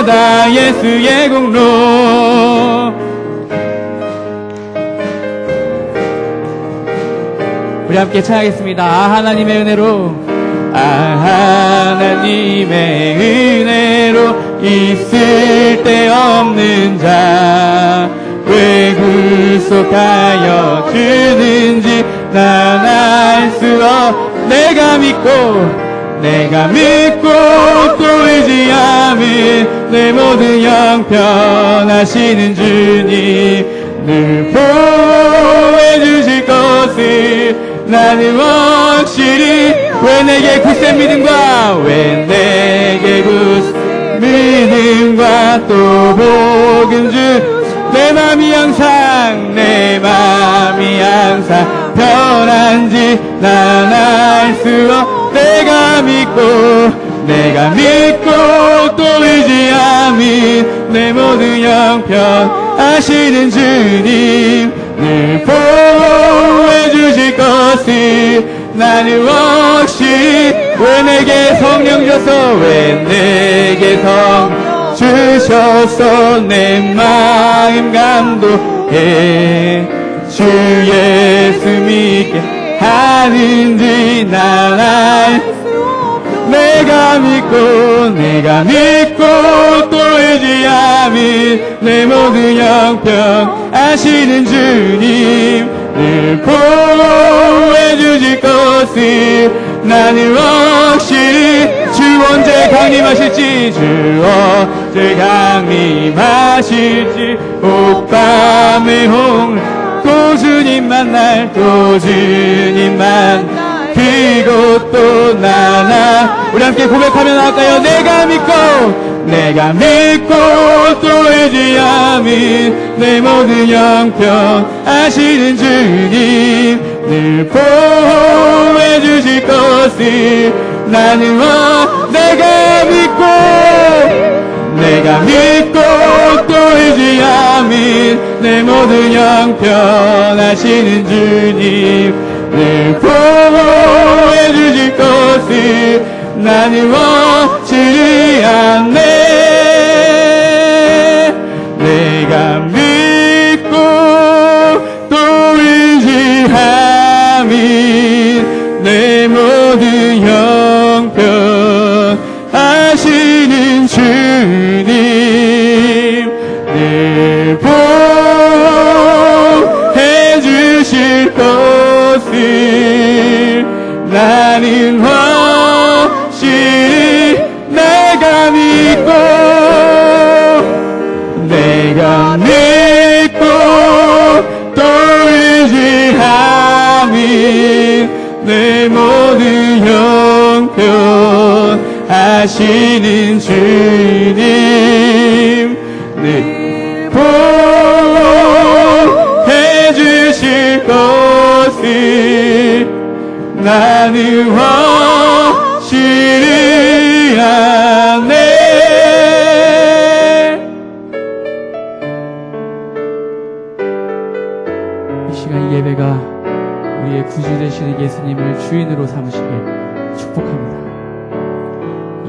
골고다 예수의 공로 우리 함께 찬양하겠습니다. 아 하나님의 은혜로 아 하나님의 은혜로 있을 데 없는 자 왜 구속하여 주는지 난 알 수 없 내가 믿고 내가 믿고 또 의지함은 내 모든 형편하시는 주님 늘 보호해 주실 것을 나는 확실히 왜 내게 굳센 믿음과 왜 내게 굳센 믿음과 또 복음 주내 맘이 항상 내 맘이 항상 편한지 난 알 수 없 내가 믿고 내가 믿고 또 의지함이 내 모든 형편 아시는 주님 늘 보호해 주실 것을 나는 확실히 왜 내게 성령 줘서 왜 내게 성 주셔서 내 마음 감동해 주 예수 믿게 하는지 난알 내가 믿고 내가 믿고 또 의지함이 내 모든 형편 아시는 주님 늘 보호해 주실 것을 나는 확실히 주 언제 강림하실지 주 언제 강림하실지 만날 또 주님 만날 그곳도 나나. 우리 함께 고백하며 나갈까요? 내가 믿고 내가 믿고 또 의지함이 내 모든 형편 아시는 주님 늘 보호해 주실 것을 나는 와 내가 믿고 내가 믿고 또 의지함이 내 모든 형편 하시는 주님 늘 보호해 주실 것을 나는 원치 않네. 내가 믿고 또 의지함이 하시는 주님 늘 보호해 주실 것을 나는 확실히 아네 이 시간 예배가 우리의 구주 되시는 예수님을 주인으로 삼으시길 축복합니다.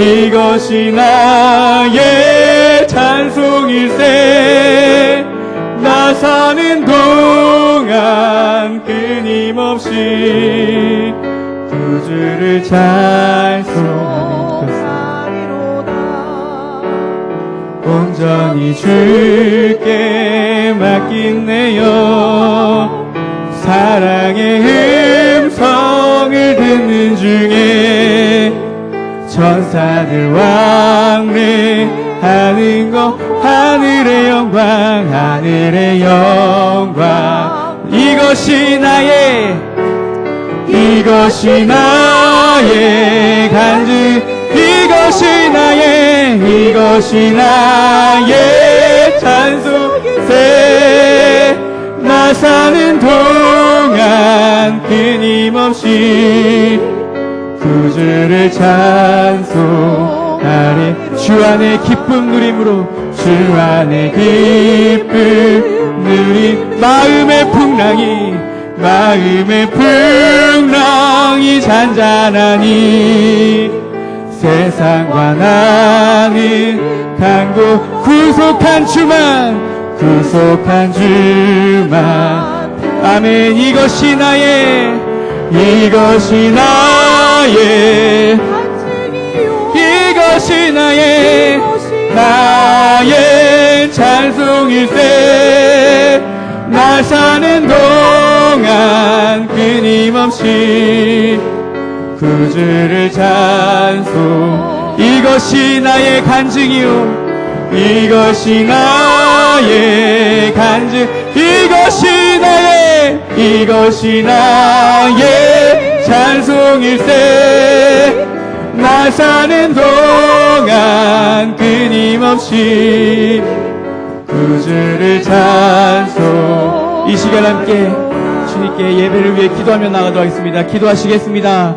이것이 나의 찬송일세. 나 사는 동안 끊임없이 구주를 찬송하는 것 온전히 주께 맡긴네요. 사랑의 천사들 왕래하는 것 하늘의 영광 하늘의 영광. 이것이 나의 이것이 나의 간증 이것 이것이 나의 이것이 나의 찬송세 나 사는 동안 끊임없이 구 주를 찬송하리 주 안에 기쁨 누림으로 주 안에 기쁨 누림. 마음의 풍랑이 마음의 풍랑이 잔잔하니 세상과 나는 강고 구속한 주만 구속한 주만. 아멘. 이것이 나의 이것이 나의 이것이 나의 나의 찬송일세 날 사는 동안 끊임없이 구주를 찬송. 이것이 나의 간증이요. 이것이 나의 간증. 이것이 나의 이것이 나의 찬송일세 나 사는 동안 끊임없이 구주를 찬송. 이 시간 함께 주님께 예배를 위해 기도하며 나가도록 하겠습니다. 기도하시겠습니다